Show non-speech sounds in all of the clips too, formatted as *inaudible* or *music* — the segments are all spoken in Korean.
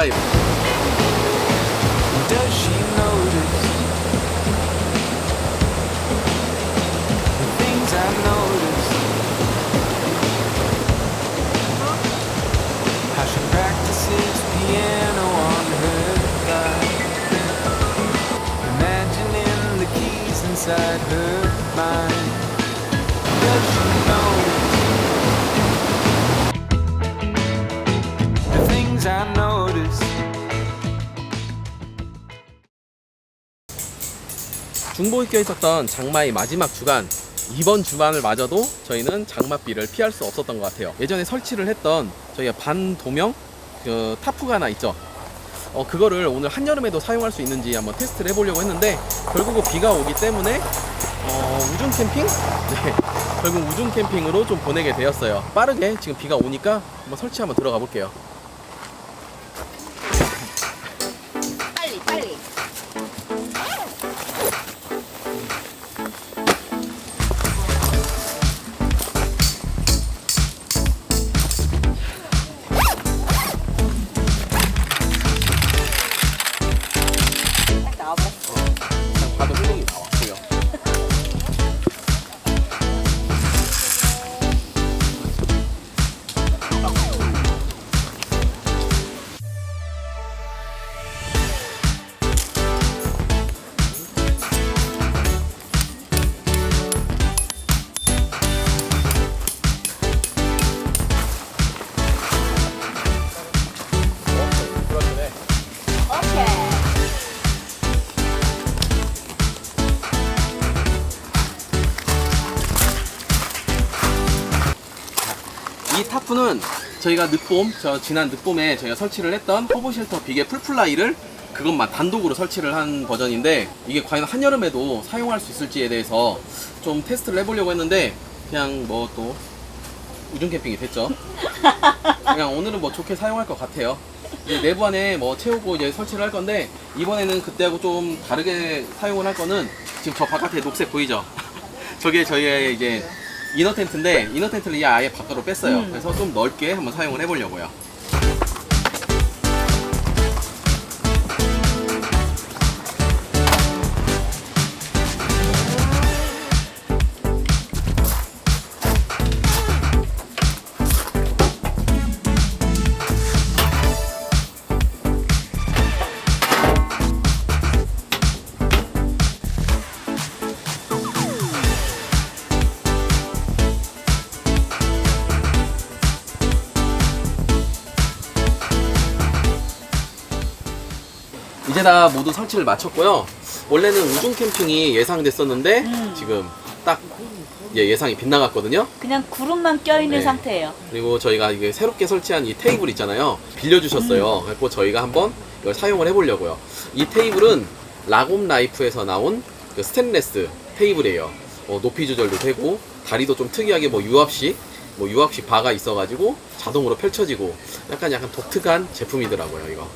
뭔가 Does she notice the things I notice? How she practices piano on her thigh, imagining the keys inside her 중보익교에 있었던 장마의 마지막 주간 이번 주간을 맞아도 저희는 장맛비를 피할 수 없었던 것 같아요. 예전에 설치를 했던 저희가 반도명 그 타프가 하나 있죠. 어 그거를 오늘 한여름에도 사용할 수 있는지 한번 테스트를 해보려고 했는데 결국은 비가 오기 때문에 어 우중 캠핑? *laughs* 네 결국 우중 캠핑으로 좀 보내게 되었어요. 빠르게 지금 비가 오니까 한번 설치 한번 들어가 볼게요. 이 타프는 저희가 늦봄, 저 지난 늦봄에 저희가 설치를 했던 허브 쉘터 비계 풀플라이를 그것만 단독으로 설치를 한 버전인데 이게 과연 한여름에도 사용할 수 있을지에 대해서 좀 테스트를 해보려고 했는데 그냥 뭐 또 우중 캠핑이 됐죠. 그냥 오늘은 뭐 좋게 사용할 것 같아요. 이제 내부 안에 뭐 채우고 이제 설치를 할 건데 이번에는 그때하고 좀 다르게 사용을 할 거는 지금 저 바깥에 녹색 보이죠? *laughs* 저게 저희의 이제 이너 텐트인데 이너 텐트를 이 아예 바깥으로 뺐어요. 음. 그래서 좀 넓게 한번 사용을 해보려고요. 이제 다 모두 설치를 마쳤고요. 원래는 우중 캠핑이 예상됐었는데 음. 지금 딱 예, 예상이 빗나갔거든요. 그냥 구름만 껴있는 네. 상태예요. 그리고 저희가 이게 새롭게 설치한 이 테이블 있잖아요. 빌려주셨어요. 그래서 저희가 한번 이걸 사용을 해보려고요. 이 테이블은 라곰 라이프에서 나온 그 스테인레스 테이블이에요. 어, 높이 조절도 되고 다리도 좀 특이하게 뭐 유압식 뭐 유압식 바가 있어가지고 자동으로 펼쳐지고 약간 약간 독특한 제품이더라고요. 이거.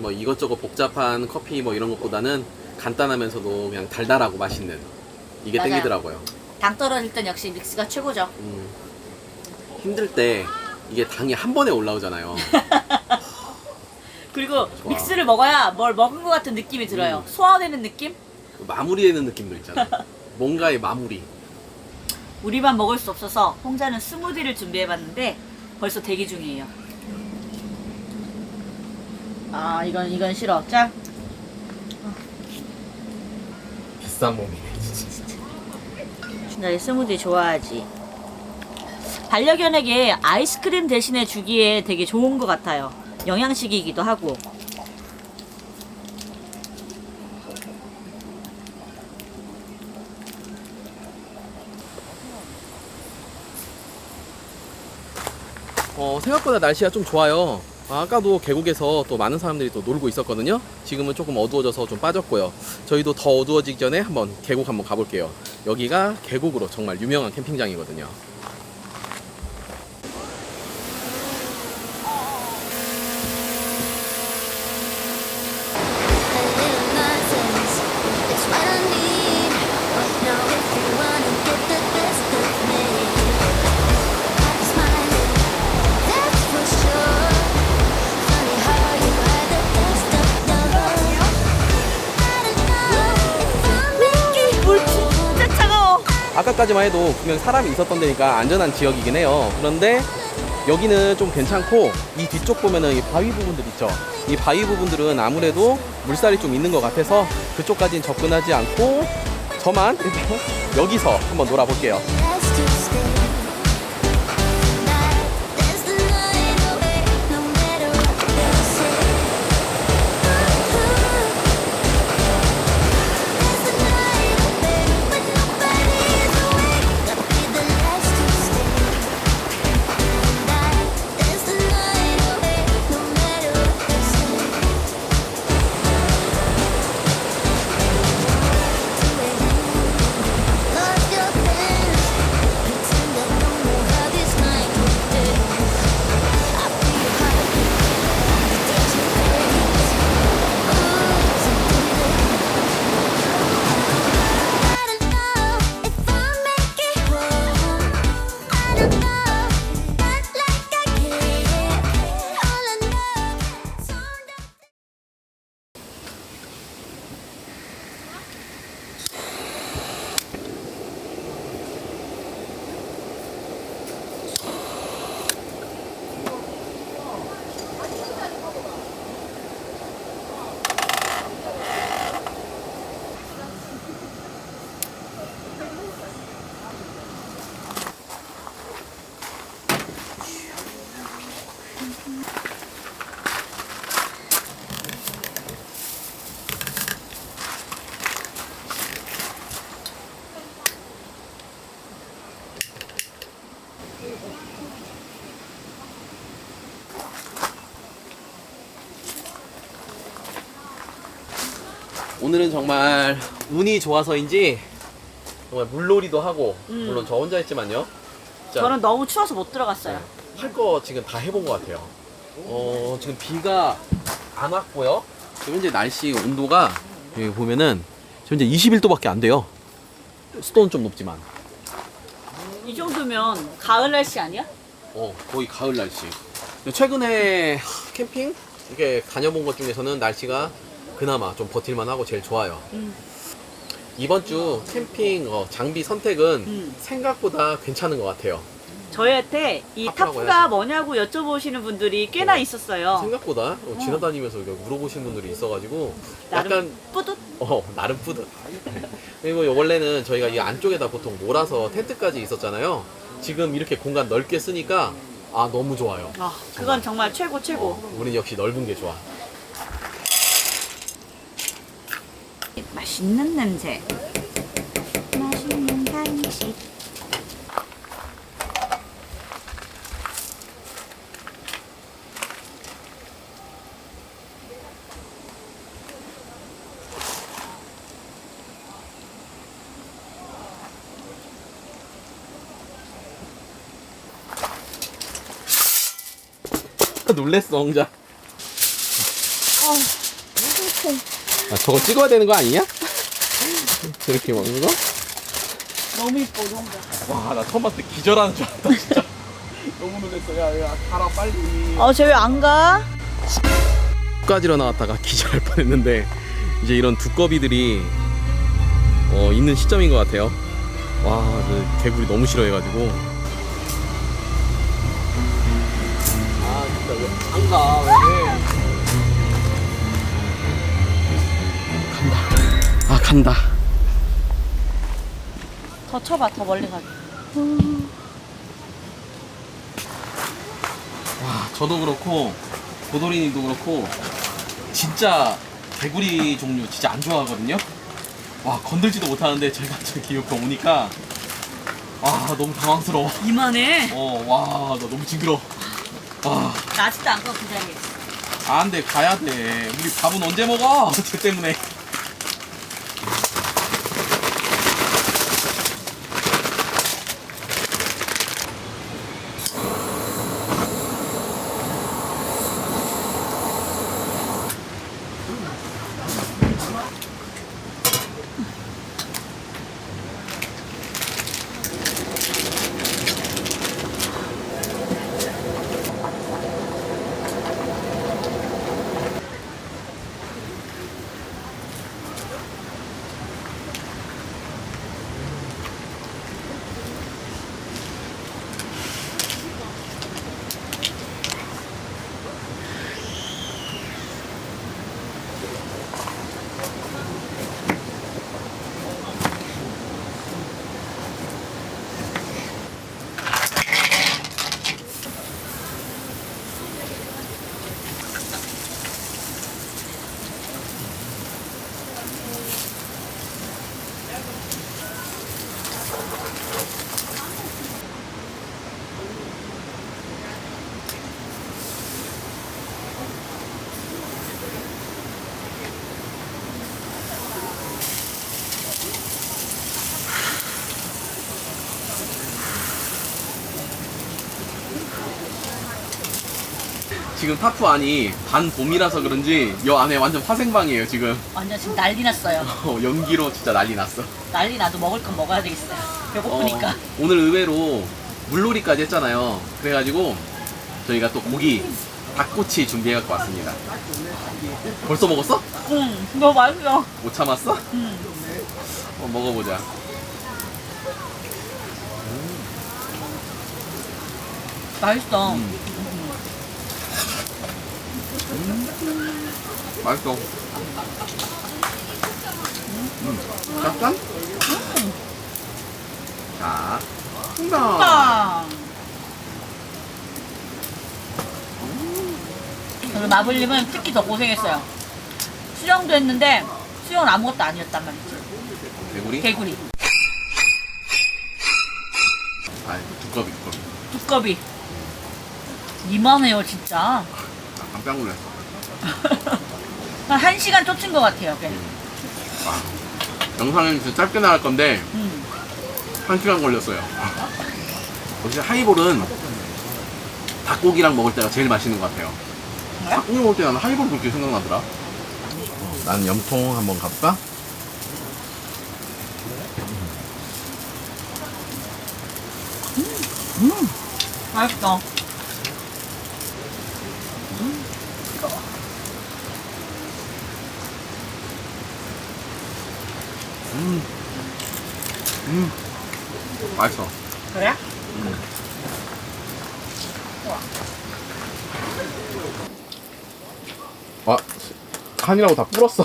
뭐 이것저것 복잡한 커피 뭐 이런 것보다는 간단하면서도 그냥 달달하고 맛있는 이게 맞아요. 땡기더라고요. 당 떨어질 땐 역시 믹스가 최고죠. 음, 힘들 때 이게 당이 한 번에 올라오잖아요. *laughs* 그리고 믹스를 먹어야 뭘 먹은 것 같은 느낌이 들어요. 소화되는 느낌? 그 마무리되는 느낌도 있잖아 요. *laughs* 뭔가의 마무리. 우리만 먹을 수 없어서 홍자는 스무디를 준비해봤는데 벌써 대기 중이에요. 아 이건 이건 싫어. 자 비싼 몸이네. 진짜. 나 스무디 좋아하지. 반려견에게 아이스크림 대신에 주기에 되게 좋은 것 같아요. 영양식이기도 하고. 어, 생각보다 날씨가 좀 좋아요. 아까도 계곡에서 또 많은 사람들이 또 놀고 있었거든요. 지금은 조금 어두워져서 좀 빠졌고요. 저희도 더 어두워지기 전에 한번 계곡 한번 가볼게요. 여기가 계곡으로 정말 유명한 캠핑장이거든요. 아까까지만 해도 분명 사람이 있었던 데니까 안전한 지역이긴 해요. 그런데 여기는 좀 괜찮고 이 뒤쪽 보면은 이 바위 부분들 있죠. 이 바위 부분들은 아무래도 물살이 좀 있는 것 같아서 그쪽까지는 접근하지 않고 저만 *laughs* 여기서 한번 놀아볼게요. 오늘은 정말 운이 좋아서인지 정말 물놀이도 하고 음. 물론 저 혼자 했지만요. 진짜 저는 너무 추워서 못 들어갔어요. 할 거 지금 다 해본 것 같아요. 어, 지금 비가 안 왔고요. 지금 현재 날씨 온도가 여기 보면은 지금 현재 21도밖에 안 돼요. 습도는 좀 높지만, 이 정도면 가을 날씨 아니야? 어, 거의 가을 날씨. 최근에 하, 캠핑 이렇게 다녀본 것 중에서는 날씨가 그나마 좀 버틸만하고 제일 좋아요. 음. 이번 주 캠핑 어, 장비 선택은 음. 생각보다 괜찮은 것 같아요. 저희한테 이 타프라고 타프가 해야지. 뭐냐고 여쭤보시는 분들이 꽤나 어. 있었어요. 생각보다 어, 지나다니면서 이렇게 물어보시는 분들이 있어가지고 나름 약간 뿌듯? 어 나름 뿌듯 *laughs* 그리고 원래는 저희가 이 안쪽에다 보통 몰아서 텐트까지 있었잖아요 지금 이렇게 공간 넓게 쓰니까 아 너무 좋아요 아, 그건 정말 최고 최고. 어, 우린 역시 넓은 게 좋아 맛있는 냄새. 맛있는 간식. *laughs* 놀랬어 홍자 아 저거 찍어야 되는 거 아니냐? 저렇게 먹는 거? 너무 이뻐, 혼자. 와나 처음 봤을 때 기절하는 줄 알았다 진짜 *laughs* 너무 놀랬어 야 야 가라 빨리 어, 쟤왜 안 가? 까지러 나왔다가 *laughs* 기절할 뻔했는데 이제 이런 두꺼비들이 어, 있는 시점인 것 같아요. 와, 저 개구리 너무 싫어해가지고. 아, 진짜 왜 안 가? 왜? 아, 간다. 더 쳐봐, 더 멀리 가게. 와, 저도 그렇고 도돌이님도 그렇고 진짜 개구리 종류 진짜 안 좋아하거든요. 와, 건들지도 못하는데 제가 *laughs* 저기 옆에 오니까 와, 너무 당황스러워. 이만해. 어, 와, 나 너무 징그러. 와, 나 아직도 안 가, 그 자리에. 아, 안 돼, 가야 돼. 우리 밥은 언제 먹어? *laughs* 쟤 때문에. 지금 타프 안이 반 봄이라서 그런지 여 안에 완전 화생방이에요 지금 완전 지금 난리 났어요. *laughs* 어, 연기로 진짜 난리 났어 난리 나도 먹을 건 먹어야 되겠어요. 배고프니까. 어, 오늘 의외로 물놀이까지 했잖아요 그래가지고 저희가 또 고기 닭꼬치 준비해 갖고 왔습니다 벌써 먹었어? 응, 너무 맛있어. 못 참았어? 응. 어, 먹어보자 맛있어. 음. 맛있어 음. 짭짠? 자 풍당 빵! 그리고 마블님은 특히 더 고생했어요. 수영도 했는데 수영은 아무것도 아니었단 말이지. 개구리? 개구리, 아 두꺼비 두꺼비 두꺼비. 이만해요 진짜. 아, 깜짝 놀랐어 한 1시간 쫓은 것 같아요. 걔. 아, 영상은 진짜 짧게 나갈 건데 음. 한 시간 걸렸어요. 역시 하이볼은 닭고기랑 먹을 때가 제일 맛있는 것 같아요. 닭고기 먹을 때 나는 하이볼 그렇게 생각나더라. 난 염통 한번 가볼까? 맛있어. 음, 음, 맛있어. 그래? 와, 간이라고 다 불었어.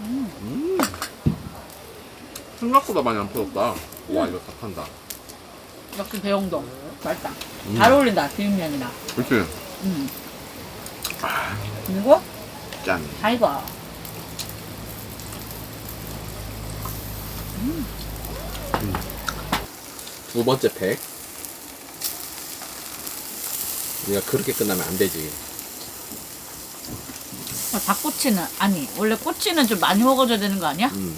음. 생각보다 많이 안 풀었다. 와, 이거 닭한다. 역시 배영동. 맛있다. 음. 잘 어울린다 비빔면이랑. 그치? 음. 그리고 짠. 아이고. 두 번째 팩. 우리가 그렇게 끝나면 안 되지. 어, 닭꼬치는 아니 원래 꼬치는 좀 많이 먹어줘야 되는 거 아니야? 음.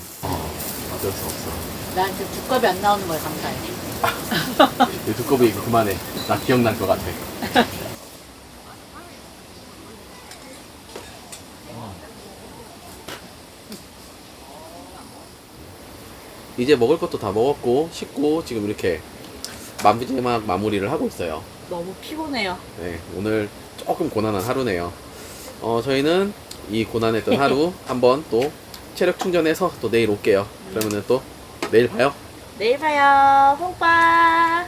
어쩔 수 없어. 난 지금 두꺼비 안 나오는 거에 감사해. 이 두꺼비 이거 그만해. 나 기억날 것 같아. 이제 먹을 것도 다 먹었고 씻고 지금 이렇게 마지막 마무리를 하고 있어요. 너무 피곤해요. 네, 오늘 조금 고난한 하루네요. 어, 저희는 이 고난했던 하루 *laughs* 한번 또 체력 충전해서 또 내일 올게요. 그러면은 또 내일 봐요. 내일 봐요. 홍빠.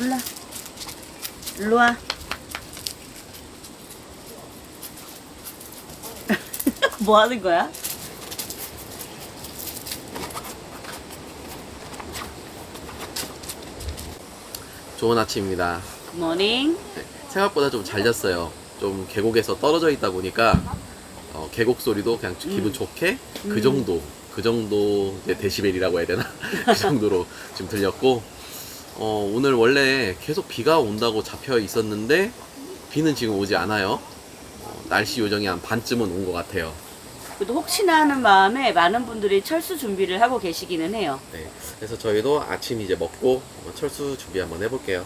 올라. 일로 와. *laughs* 뭐 하는 거야? 좋은 아침입니다. 모닝. 생각보다 좀잘 잤어요. 좀 계곡에서 떨어져 있다 보니까 어, 계곡 소리도 그냥 기분 좋게 그 정도 그 정도 이제 데시벨이라고 해야 되나 *laughs* 그 정도로 지금 들렸고 어, 오늘 원래 계속 비가 온다고 잡혀 있었는데 비는 지금 오지 않아요. 어, 날씨 요정이 한 반쯤은 온 것 같아요. 그래도 혹시나 하는 마음에 많은 분들이 철수 준비를 하고 계시기는 해요. 네. 그래서 저희도 아침 이제 먹고 어, 철수 준비 한번 해볼게요.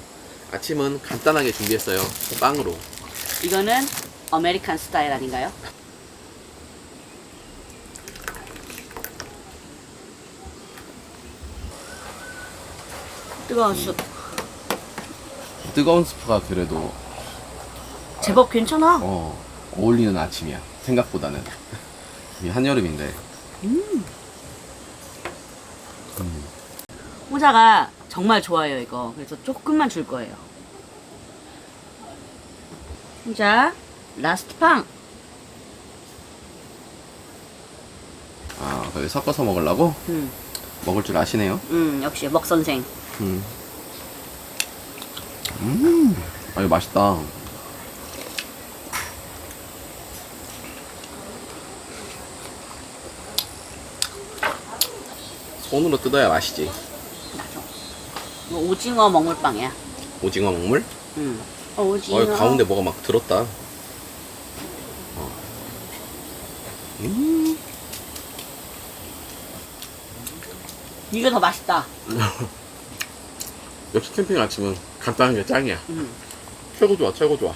아침은 간단하게 준비했어요. 빵으로. 이거는 아메리칸 스타일 아닌가요? 뜨거운 숲. 뜨거운 스프가 그래도 제법 괜찮아. 어, 어울리는 아침이야. 생각보다는. *laughs* 이 한여름인데. 호자가 정말 좋아요 이거. 그래서 조금만 줄 거예요. 호자 라스트 팡. 아, 그래 섞어서 먹으려고? 음, 먹을 줄 아시네요. 음 역시 먹 선생. 음. 음. 아, 이거 맛있다. 손으로 뜯어야 맛이지. 이거 오징어 먹물빵이야. 오징어 먹물? 음. 어, 오징어. 어, 가운데 뭐가 막 들었다. 어. 음. 이게 더 맛있다. *laughs* 역시 캠핑 아침은 간단한 게 짱이야. 음. 최고 좋아, 최고 좋아.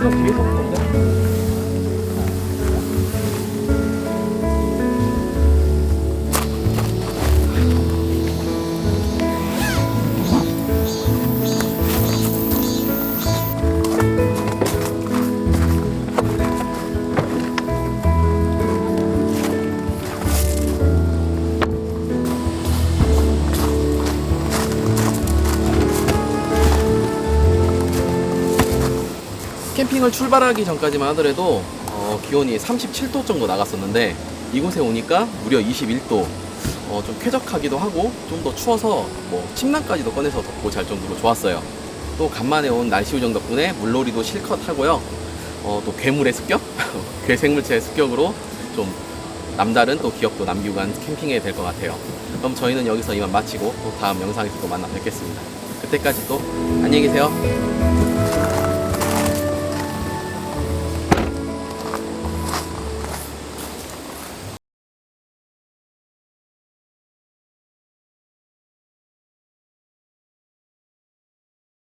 계속 캠핑을 출발하기 전까지만 하더라도 어, 기온이 37도 정도 나갔었는데 이곳에 오니까 무려 21도. 어, 좀 쾌적하기도 하고 좀 더 추워서 뭐 침낭까지도 꺼내서 덮고 잘 정도로 좋았어요. 또 간만에 온 날씨 요정 덕분에 물놀이도 실컷 하고요. 어, 또 괴물의 습격? *laughs* 괴생물체의 습격으로 좀 남다른 또 기억도 남기고 간 캠핑이 될 것 같아요. 그럼 저희는 여기서 이만 마치고 또 다음 영상에서 또 만나 뵙겠습니다. 그때까지 또 안녕히 계세요